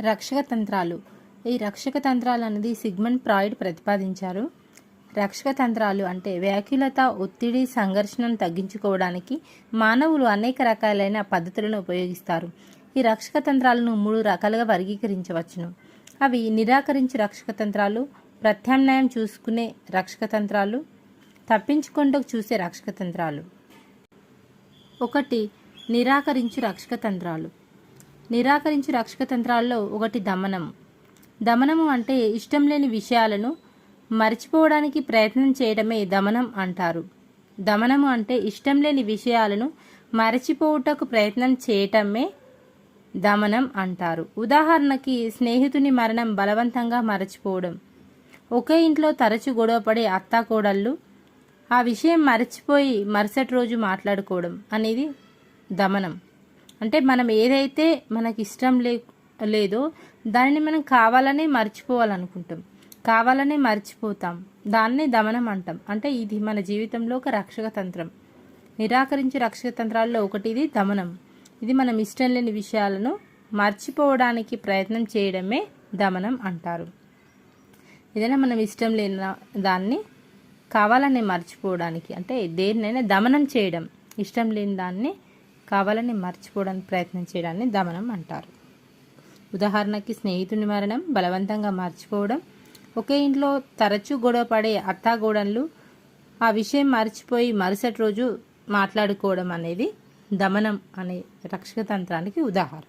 రక్షక తంత్రాలు. ఈ రక్షక తంత్రాలు అనేది సిగ్మండ్ ప్రాయిడ్ ప్రతిపాదించారు. రక్షక తంత్రాలు అంటే వ్యాకులత ఒత్తిడి సంఘర్షణను తగ్గించుకోవడానికి మానవులు అనేక రకాలైన పద్ధతులను ఉపయోగిస్తారు. ఈ రక్షక తంత్రాలను మూడు రకాలుగా వర్గీకరించవచ్చును. అవి నిరాకరించి రక్షక తంత్రాలు ప్రత్యామ్నాయం చూసుకునే రక్షక తంత్రాలు తప్పించుకుంటూ చూసే రక్షక తంత్రాలు. ఒకటి నిరాకరించు రక్షక తంత్రాలు. నిరాకరించు రక్షక తంత్రాల్లో ఒకటి దమనం దమనము అంటే ఇష్టం లేని విషయాలను మర్చిపోవడానికి ప్రయత్నం చేయడమే దమనం అంటారు. దమనము అంటే ఇష్టం లేని విషయాలను మరచిపోవుటకు ప్రయత్నం చేయటమే దమనం అంటారు. ఉదాహరణకి స్నేహితుని మరణం బలవంతంగా మరచిపోవడం. ఒకే ఇంట్లో తరచు గొడవపడే అత్తాకోడళ్ళు ఆ విషయం మరచిపోయి మరుసటి రోజు మాట్లాడుకోవడం అనేది దమనం. అంటే మనం ఏదైతే మనకి ఇష్టం లే లేదో దానిని మనం కావాలనే మర్చిపోవాలనుకుంటాం. కావాలనే మర్చిపోతాం. దాన్నే దమనం అంటాం. అంటే ఇది మన జీవితంలో ఒక రక్షక తంత్రం. నిరాకరించే రక్షక తంత్రాల్లో ఒకటి ఇది దమనం. ఇది మనం ఇష్టం లేని విషయాలను మర్చిపోవడానికి ప్రయత్నం చేయడమే దమనం అంటారు. ఏదైనా మనం ఇష్టం లేని దాన్ని కావాలని మర్చిపోవడానికి అంటే దేన్నైనా దమనం చేయడం ఇష్టం లేని దాన్ని కావాలని మర్చిపోవడానికి ప్రయత్నం చేయడాన్ని దమనం అంటారు. ఉదాహరణకి స్నేహితుని మరణం బలవంతంగా మర్చిపోవడం ఒకే ఇంట్లో తరచూ గొడవ పడే అత్తాగోడన్లు ఆ విషయం మర్చిపోయి మరుసటి రోజు మాట్లాడుకోవడం అనేది దమనం అనే రక్షక తంత్రానికి ఉదాహరణ.